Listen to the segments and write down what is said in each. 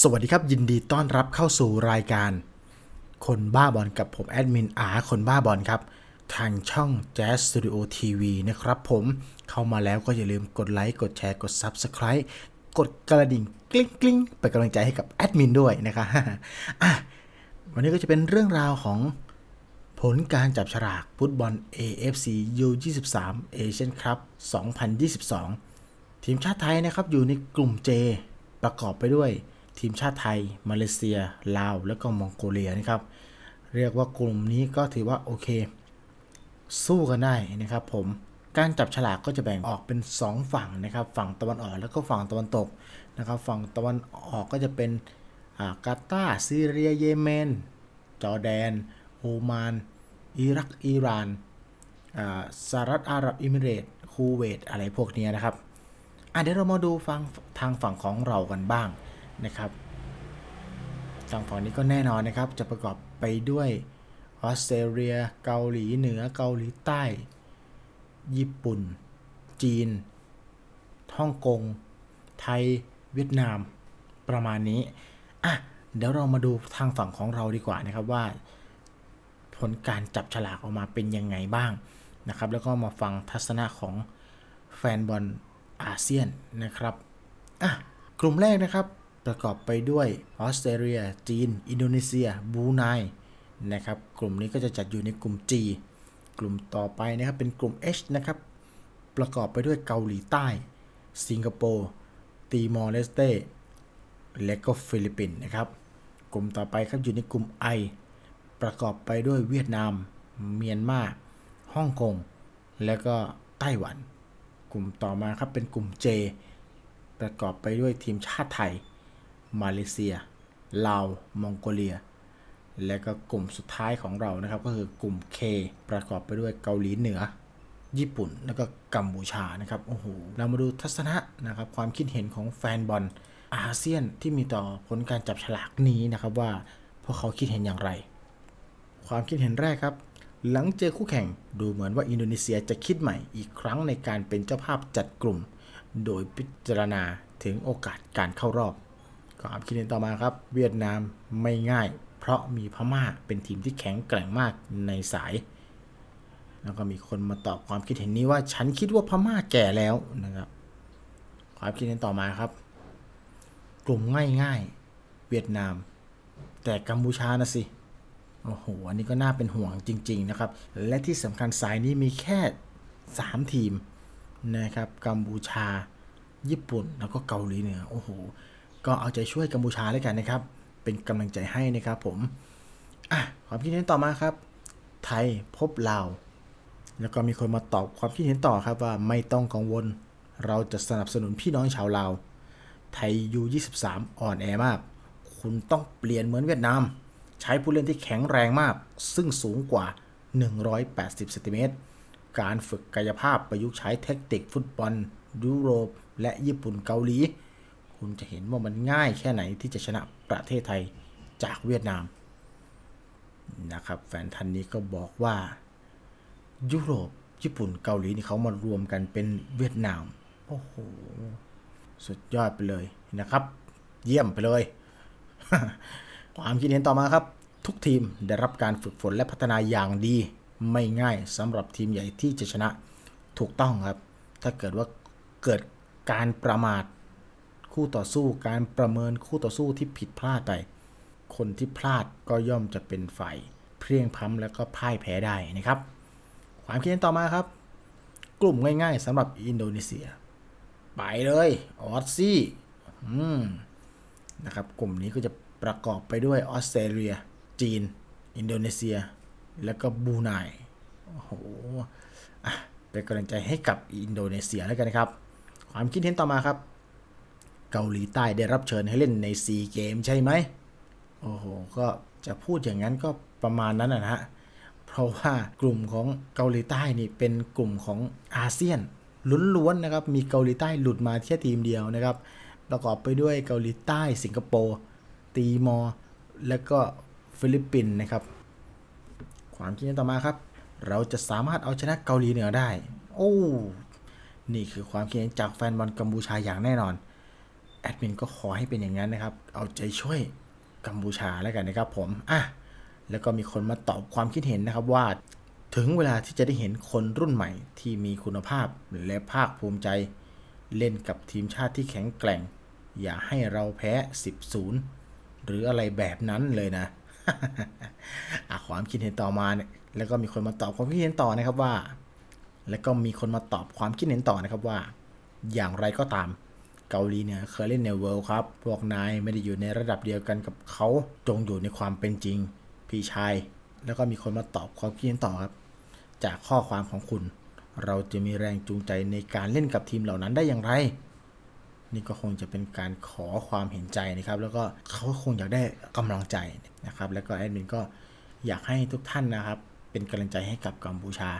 สวัสดีครับ ยินดีต้อนรับเข้าสู่รายการ คนบ้าบอลกับผมแอดมินอาคนบ้าบอลครับ ทางช่อง Jazz Studio TV นะครับผมเข้ามาแล้วก็อย่าลืมกดไลค์ กดแชร์กด Subscribe กดกระดิ่งกลิ้งกลิ้งเป็นกำลังใจให้กับแอดมินด้วยนะครับอะวันนี้ก็จะเป็นเรื่องราวของผลการจับฉลากฟุตบอล AFC U23 Asian Cup 2022 ทีมชาติไทยนะครับอยู่ในกลุ่ม J ประกอบไปด้วย ทีมชาติไทย มาเลเซีย ลาว และก็มองโกเลียนะครับ เรียกว่ากลุ่มนี้ก็ถือว่าโอเค สู้กันได้นะครับผมการจับฉลากก็จะแบ่งออกเป็น 2 ฝั่งนะครับ ฝั่งตะวันออกแล้วก็ฝั่งตะวันตกนะครับ ฝั่งตะวันออกก็จะเป็นกาตาร์ซีเรียเยเมน จอร์แดน โอมาน อิรัก อิหร่านอ่าสหรัฐอาหรับอิมิเรตส์คูเวต อะไรพวกนี้นะครับอะเดี๋ยวเรามาดูฟังทางฝั่งของเรากันบ้าง นะครับทางฝั่งนี้ก็แน่นอนนะครับ จะประกอบไปด้วยออสเตรเลีย เกาหลีเหนือเกาหลีใต้ ญี่ปุ่น จีนฮ่องกง ไทย เวียดนาม ประมาณนี้ อะ เดี๋ยวเรามาดูทางฝั่งของเราดีกว่านะครับว่า ผลการจับฉลากออกมาเป็นยังไงบ้างนะครับ แล้วก็มาฟังทัศนะของแฟนบอลอาเซียนนะครับ อะ กลุ่มแรกนะครับ ประกอบไปด้วยออสเตรเลีย จีน อินโดนีเซียบรูไนนะครับ กลุ่มนี้ก็จะจัดอยู่ในกลุ่ม G กลุ่มต่อไปนะครับเป็นกลุ่ม H นะครับ ประกอบไปด้วยเกาหลีใต้ สิงคโปร์ตีมอร์เลสเตและก็ฟิลิปปินส์นะครับ กลุ่มต่อไปครับอยู่ในกลุ่ม I ประกอบไปด้วยเวียดนาม เมียนมาฮ่องกง และก็ไต้หวัน กลุ่มต่อมาครับเป็นกลุ่ม J ประกอบไปด้วยทีมชาติไทย มาเลเซีย ลาว มองโกเลีย และก็กลุ่มสุดท้ายของเรานะครับ ก็คือกลุ่ม K ประกอบไปด้วยเกาหลีเหนือ ญี่ปุ่น แล้วก็กัมพูชานะครับ โอ้โห เรามาดูทัศนะนะครับ ความคิดเห็นของแฟนบอลอาเซียนที่มีต่อผลการจับฉลากนี้นะครับว่าพวกเขาคิดเห็นอย่างไร ความคิดเห็นแรกครับ หลังเจอคู่แข่งดูเหมือนว่าอินโดนีเซียจะคิดใหม่อีกครั้งในการเป็นเจ้าภาพจัดกลุ่ม โดยพิจารณาถึงโอกาสการเข้ารอบ ความคิดเห็นต่อมาครับ เวียดนามไม่ง่าย เพราะมีพม่าเป็นทีมที่แข็งแกร่งมากในสาย แล้วก็มีคนมาตอบความคิดเห็นนี้ว่าฉันคิดว่าพม่าแก่แล้วนะครับ ความคิดเห็นต่อมาครับ กลุ่มง่ายๆ เวียดนาม แต่กัมพูชานะสิโอ้โห อันนี้ก็น่าเป็นห่วงจริง ๆ นะครับ และที่สำคัญสายนี้มีแค่ 3 ทีมนะครับ กัมพูชา ญี่ปุ่น แล้วก็เกาหลีเหนือ โอ้โห ก็เอาใจช่วยกัมพูชาแล้วยกันนะครับ เป็นกำลังใจให้นะครับผมอะความคิดเห็นต่อมาครับ ไทยพบลาวแล้วก็มีคนมาตอบความคิดเห็นต่อครับว่าไม่ต้องกังวล เราจะสนับสนุนพี่น้องชาวลาว ไทยยู23 อ่อนแอมาก คุณต้องเปลี่ยนเหมือนเวียดนาม ใช้ผู้เล่นที่แข็งแรงมาก ซึ่งสูงกว่า 180เซนติเมตร การฝึกกายภาพประยุกต์ใช้เทคนิคฟุตบอล ยุโรป และญี่ปุ่นเกาหลี คุณจะเห็นว่ามันง่ายแค่ไหนที่จะชนะประเทศไทยจากเวียดนามนะครับแฟนทันนี้ก็บอกว่ายุโรปญี่ปุ่นเกาหลีนี่เขามารวมกันเป็นเวียดนามโอ้โหสุดยอดไปเลยนะครับ เยี่ยมไปเลย ความคิดเห็นต่อมาครับ ทุกทีมได้รับการฝึกฝนและพัฒนาอย่างดี ไม่ง่ายสำหรับทีมใหญ่ที่จะชนะถูกต้องครับ ถ้าเกิดว่าเกิดการประมาท คู่ต่อสู้การประเมินคู่ต่อสู้ที่ผิดพลาดไป คนที่พลาดก็ย่อมจะเป็นฝ่ายเพลียงพ้ำแล้วก็พ่ายแพ้ได้นะครับ ความคิดเห็นต่อมาครับ กลุ่มง่ายๆสำหรับอินโดนีเซีย ไปเลยออสซี่อืมนะครับกลุ่มนี้ก็จะประกอบไปด้วยออสเตรเลีย จีน อินโดนีเซีย แล้วก็บูไนโอ้โหอะเป็นกำลังใจให้กับอินโดนีเซียแล้วกันนะครับ ความคิดเห็นต่อมาครับ เกาหลีใต้ได้รับเชิญให้เล่นในซีเกมใช่ไหมโอ้โห ก็จะพูดอย่างนั้นก็ประมาณนั้นนะฮะ เพราะว่ากลุ่มของเกาหลีใต้นี่เป็นกลุ่มของอาเซียนล้วนๆนะครับ มีเกาหลีใต้หลุดมาแค่ทีมเดียวนะครับ ประกอบไปด้วยเกาหลีใต้ สิงคโปร์ ตีมอร์ และก็ฟิลิปปินส์นะครับ ความคิดเห็นต่อมาครับ เราจะสามารถเอาชนะเกาหลีเหนือได้ โอ้ นี่คือความคิดเห็นจากแฟนบอลกัมพูชาอย่างแน่นอน แอดมินก็ขอให้เป็นอย่างนั้นนะครับ เอาใจช่วยกัมพูชาแล้วกันนะครับผมอะแล้วก็มีคนมาตอบความคิดเห็นนะครับว่า ถึงเวลาที่จะได้เห็นคนรุ่นใหม่ที่มีคุณภาพและภาคภูมิใจ เล่นกับทีมชาติที่แข็งแกร่ง อย่าให้เราแพ้ 10-0 หรืออะไรแบบนั้นเลยนะอะความคิดเห็นต่อมาเนี่ยแล้วก็มีคนมาตอบความคิดเห็นต่อนะครับว่า แล้วก็มีคนมาตอบความคิดเห็นต่อนะครับว่า อย่างไรก็ตาม เกาหลีเนี่ยเคยเล่นในเวิลด์ครับ พวกนายไม่ได้อยู่ในระดับเดียวกันกับเขาจงอยู่ในความเป็นจริง พี่ชาย แล้วก็มีคนมาตอบความคิดเห็นต่อครับ จากข้อความของคุณ เราจะมีแรงจูงใจในการเล่นกับทีมเหล่านั้นได้อย่างไร นี่ก็คงจะเป็นการขอความเห็นใจนะครับ แล้วก็เขาคงอยากได้กำลังใจนะครับ แล้วก็แอดมินก็อยากให้ทุกท่านนะครับ เป็นกำลังใจให้กับกัมพูชา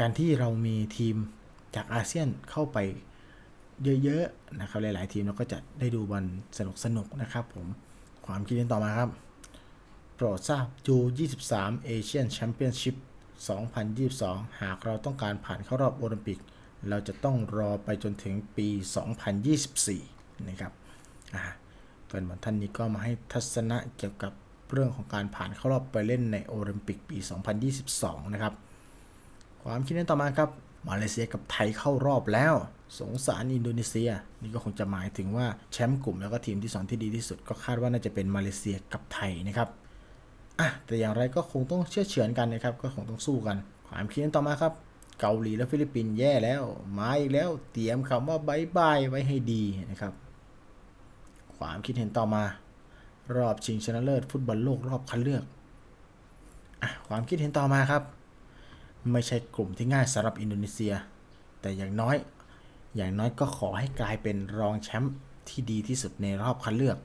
การที่เรามีทีมจากอาเซียนเข้าไป เยอะๆนะครับหลายๆทีมเราก็จะได้ดูบอลสนุกๆนะครับผมความคิดเห็นต่อมาครับโปรดทราบ U23 Asian Championship 2022 หากเราต้องการผ่านเข้ารอบโอลิมปิก เราจะต้องรอไปจนถึงปี 2024 นะครับแฟนบอลท่านนี้ก็มาให้ทัศนะเกี่ยวกับเรื่องของการผ่านเข้ารอบไปเล่นในโอลิมปิกปี 2022 นะครับ ความคิดเห็นต่อมาครับ มาเลเซียกับไทยเข้ารอบแล้ว สงสารอินโดนีเซีย นี่ก็คงจะหมายถึงว่าแชมป์กลุ่มแล้วก็ทีมที่สองที่ดีที่สุด ก็คาดว่าน่าจะเป็นมาเลเซียกับไทยนะครับอะแต่อย่างไรก็คงต้องเชื่อเฉือนกันนะครับก็คงต้องสู้กัน ความคิดเห็นต่อมาครับเกาหลีและฟิลิปปินส์แย่แล้ว มาอีกแล้ว เตรียมคำว่าบายบายไว้ให้ดีนะครับ ความคิดเห็นต่อมา รอบชิงชนะเลิศฟุตบอลโลกรอบคัดเลือกอความคิดเห็นต่อมาครับ ไม่ใช่กลุ่มที่ง่ายสำหรับอินโดนีเซีย แต่อย่างน้อย อย่างน้อยก็ขอให้กลายเป็นรองแชมป์ที่ดีที่สุดในรอบคัดเลือก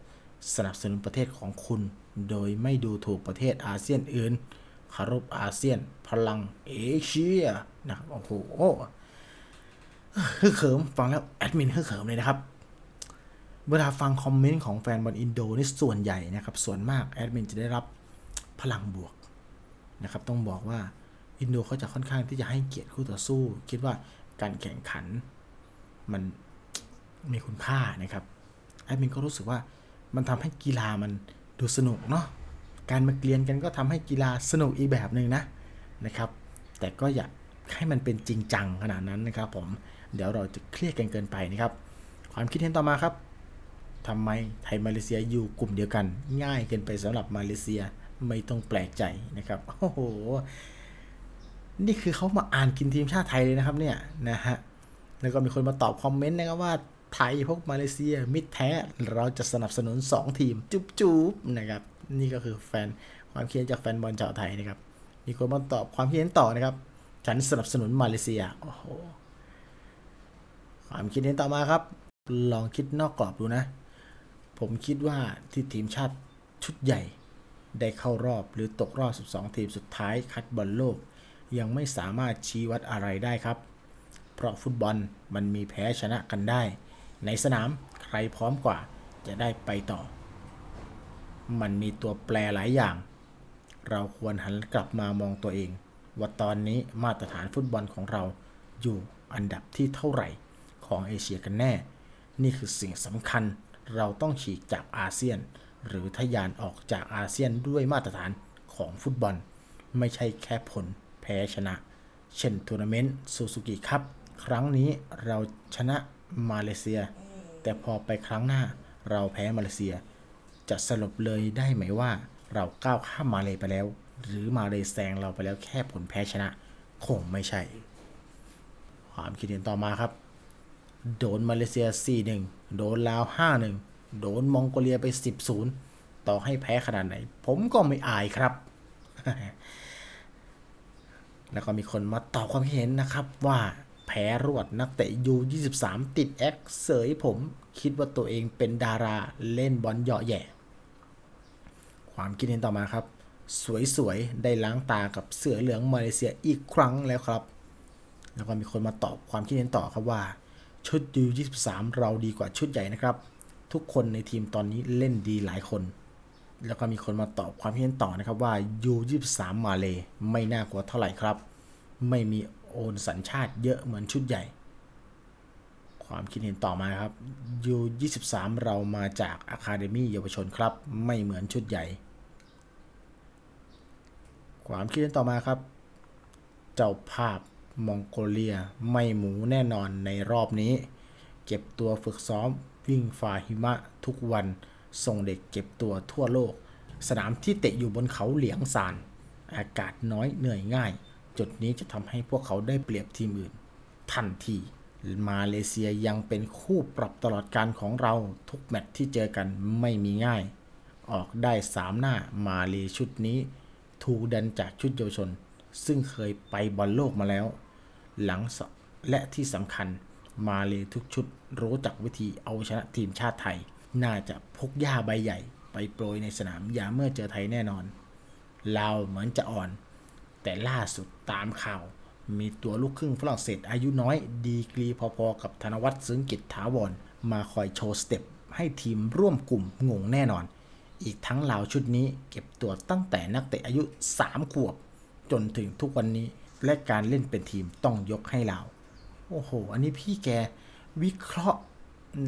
สนับสนุนประเทศของคุณ โดยไม่ดูถูกประเทศอาเซียนอื่นคารพอาเซียน พลังเอเชียนะครับโอ้โหฮึ่เขิมฟังแล้วแอดมินฮึ่เขิมเลยนะครับ เวลาฟังคอมเมนต์ของแฟนบอลอินโดนี่ส่วนใหญ่นะครับ ส่วนมากแอดมินจะได้รับพลังบวกนะครับ ต้องบอกว่า อินโดเขาจะค่อนข้างที่จะให้เกียรติคู่ต่อสู้ คิดว่าการแข่งขันมันมีคุณค่านะครับแอดมินก็รู้สึกว่ามันทำให้กีฬามันดูสนุกเนาะการมาเกลียนกันก็ทำให้กีฬาสนุกอีกแบบหนึ่งนะนะครับ แต่ก็อย่าให้มันเป็นจริงจังขนาดนั้นนะครับ ผมเดี๋ยวเราจะเครียดกันเกินไปนะครับ ความคิดเห็นต่อมาครับทำไมไทยมาเลเซียอยู่กลุ่มเดียวกัน ง่ายเกินไปสำหรับมาเลเซียไม่ต้องแปลกใจนะครับโอ้โห นี่คือเขามาอ่านกินทีมชาติไทยเลยนะครับเนี่ยนะฮะแล้วก็มีคนมาตอบคอมเมนต์นะครับว่าไทยพวกมาเลเซียมิตรแท้เราจะสนับสนุน 2 ทีม จุ๊บจุบนะครับนี่ก็คือแฟนความคิดเห็นจากแฟนบอลชาวไทยนะครับมีคนมาตอบความคิดเห็นต่อนะครับฉันสนับสนุนมาเลเซียโอ้โหความคิดเห็นต่อมาครับ ลองคิดนอกกรอบดูนะ ผมคิดว่าที่ทีมชาติชุดใหญ่ ได้เข้ารอบหรือตกรอบ 12 ทีมสุดท้ายคัดบอลโลก ยังไม่สามารถชี้วัดอะไรได้ครับ เพราะฟุตบอลมันมีแพ้ชนะกันได้ ในสนามใครพร้อมกว่าจะได้ไปต่อ มันมีตัวแปรหลายอย่าง เราควรหันกลับมามองตัวเอง ว่าตอนนี้มาตรฐานฟุตบอลของเราอยู่อันดับที่เท่าไหร่ของเอเชียกันแน่ นี่คือสิ่งสำคัญเราต้องฉีกจากอาเซียน หรือทะยานออกจากอาเซียนด้วยมาตรฐานของฟุตบอล ไม่ใช่แค่ผล แพ้ชนะ เช่นทัวร์นาเมนต์ซูซูกิครับครั้งนี้เราชนะมาเลเซีย แต่พอไปครั้งหน้าเราแพ้มาเลเซีย จะสรุปเลยได้ไหมว่า เราก้าวข้ามมาเลยไปแล้ว หรือมาเลยแซงเราไปแล้วแค่ผลแพ้ชนะ คงไม่ใช่ ความคิดเห็นต่อมาครับ โดนมาเลเซีย 4-1 โดนลาว 5-1 โดนมองโกเลียไป 10-0 ต่อให้แพ้ขนาดไหน ผมก็ไม่อายครับ แล้วก็มีคนมาตอบความคิดเห็นนะครับว่าแพ้รวดนักเตะยู23 ติดแอคเสยผม คิดว่าตัวเองเป็นดาราเล่นบอลเหยาะแย่ ความคิดเห็นต่อมาครับ สวยๆ ได้ล้างตากับเสือเหลืองมาเลเซียอีกครั้งแล้วครับ แล้วก็มีคนมาตอบความคิดเห็นต่อครับว่า ชุดยู23เราดีกว่าชุดใหญ่นะครับ ทุกคนในทีมตอนนี้เล่นดีหลายคน แล้วก็มีคนมาตอบความคิดเห็นต่อนะครับว่า U23 มาเลยไม่น่ากลัวเท่าไหร่ครับ ไม่มีโอนสัญชาติเยอะเหมือนชุดใหญ่ ความคิดเห็นต่อมาครับยู23 เรามาจากอะคาเดมี่เยาวชนครับ ไม่เหมือนชุดใหญ่ ความคิดเห็นต่อมาครับ เจ้าภาพมองโกเลียไม่หมูแน่นอนในรอบนี้ เก็บตัวฝึกซ้อมวิ่งฝ่าหิมะทุกวัน ส่งเด็กเก็บตัวทั่วโลก สนามที่เตะอยู่บนเขาเหลียงซาน อากาศน้อยเหนื่อยง่าย จุดนี้จะทำให้พวกเขาได้เปรียบทีมอื่น ทันที มาเลเซียยังเป็นคู่ปรับตลอดการของเราทุกแมตช์ที่เจอกันไม่มีง่าย ออกได้สามหน้ามาเลชุดนี้ ถูกดันจากชุดเยาวชน ซึ่งเคยไปบอลโลกมาแล้ว หลังและที่สำคัญมาเลทุกชุดรู้จักวิธีเอาชนะทีมชาติไทย น่าจะพกย่าใบใหญ่ ไปโปรยในสนามอย่าเมื่อเจอไทยแน่นอนลาวเหมือนจะอ่อน แต่ล่าสุดตามข่าว มีตัวลูกครึ่งฝรั่งเศสอายุน้อย ดีกรีพอๆกับธนวัฒน์ซึ้งกิจถาวรมาคอยโชว์สเต็ปให้ทีมร่วมกลุ่มงงแน่นอน อีกทั้งลาวชุดนี้เก็บตัวตั้งแต่นักเตะอายุ 3 ขวบ จนถึงทุกวันนี้และการเล่นเป็นทีมต้องยกให้ลาว โอ้โห อันนี้พี่แกวิเคราะห์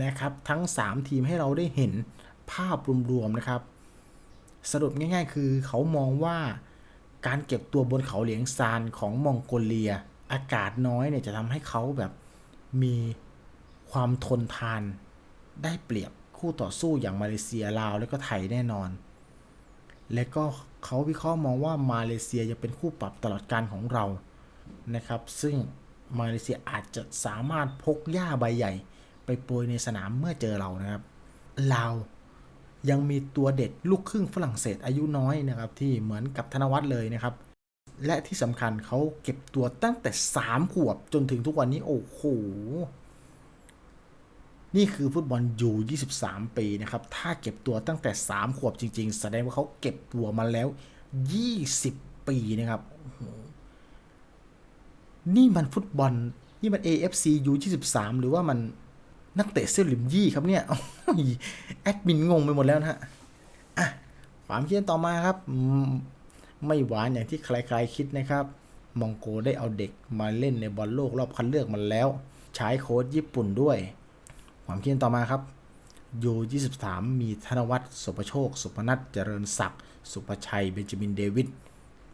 นะครับ ทั้ง 3 ทีมให้เราได้เห็นภาพรวมๆนะครับ สรุปง่ายๆ คือเขามองว่าการเก็บตัวบนเขาเหลียงซานของมองโกเลีย อากาศน้อยเนี่ยจะทำให้เขาแบบมีความทนทานได้เปรียบคู่ต่อสู้อย่างมาเลเซียลาว และก็ไทยแน่นอน และก็เขาวิเคราะห์มองว่ามาเลเซียจะเป็นคู่ปรับตลอดการของเรานะครับ ซึ่งมาเลเซียอาจจะสามารถพกหญ้าใบใหญ่ ไปโปรยในสนามเมื่อเจอเรานะครับลาวยังมีตัวเด็ดลูกครึ่งฝรั่งเศสอายุน้อยนะครับ ที่เหมือนกับธนวัฒน์เลยนะครับ และที่สำคัญเขาเก็บตัวตั้งแต่ 3 ขวบจนถึงทุกวันนี้ โอ้โห นี่คือฟุตบอลยู23 ปีนะครับ ถ้าเก็บตัวตั้งแต่ 3 ขวบจริง ๆ แสดงว่าเขาเก็บตัวมาแล้ว 20 ปีนะครับ นี่มันฟุตบอล นี่มัน AFC U23 หรือว่ามัน นักเตะเซี่ยวหลิมยี่ครับเนี่ยแอดมินงงไปหมดแล้วนะฮะอะความคิดเห็นต่อมาครับ ไม่หวานอย่างที่ใครๆคิดนะครับ มองโกได้เอาเด็กมาเล่นในบอลโลกรอบคัดเลือกมันแล้ว ใช้โค้ชญี่ปุ่นด้วย ความคิดเห็นต่อมาครับยู23 มีธนวัฒน์สุประโชค สุพนัทเจริญศักดิ์สุประชัย เบนจามินเดวิด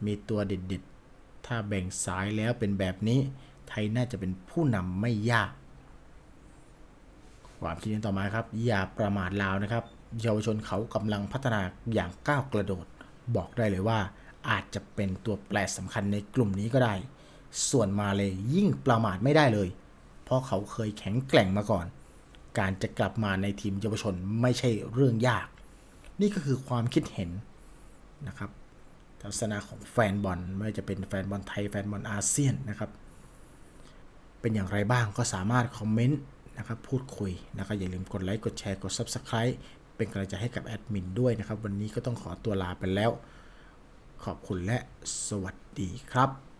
มีตัวเด็ดๆ ถ้าแบ่งสายแล้วเป็นแบบนี้ ไทยน่าจะเป็นผู้นำไม่ยาก ความคิดเห็นต่อมาครับ อย่าประมาทลาวนะครับ เยาวชนเขากำลังพัฒนาอย่างก้าวกระโดด บอกได้เลยว่า อาจจะเป็นตัวแปรสำคัญในกลุ่มนี้ก็ได้ ส่วนมาเลยยิ่งประมาทไม่ได้เลย เพราะเขาเคยแข็งแกร่งมาก่อน การจะกลับมาในทีมเยาวชนไม่ใช่เรื่องยาก นี่ก็คือความคิดเห็นนะครับทัศนะของแฟนบอลไม่ว่าจะเป็นแฟนบอลไทยแฟนบอลอาเซียนนะครับ เป็นอย่างไรบ้างก็สามารถคอมเมนต์ นะครับพูดคุยนะครับอย่าลืมกดไลค์กดแชร์กด Subscribe เป็นกำลังใจให้กับแอดมินด้วยนะครับ วันนี้ก็ต้องขอตัวลาไปแล้ว ขอบคุณและสวัสดีครับ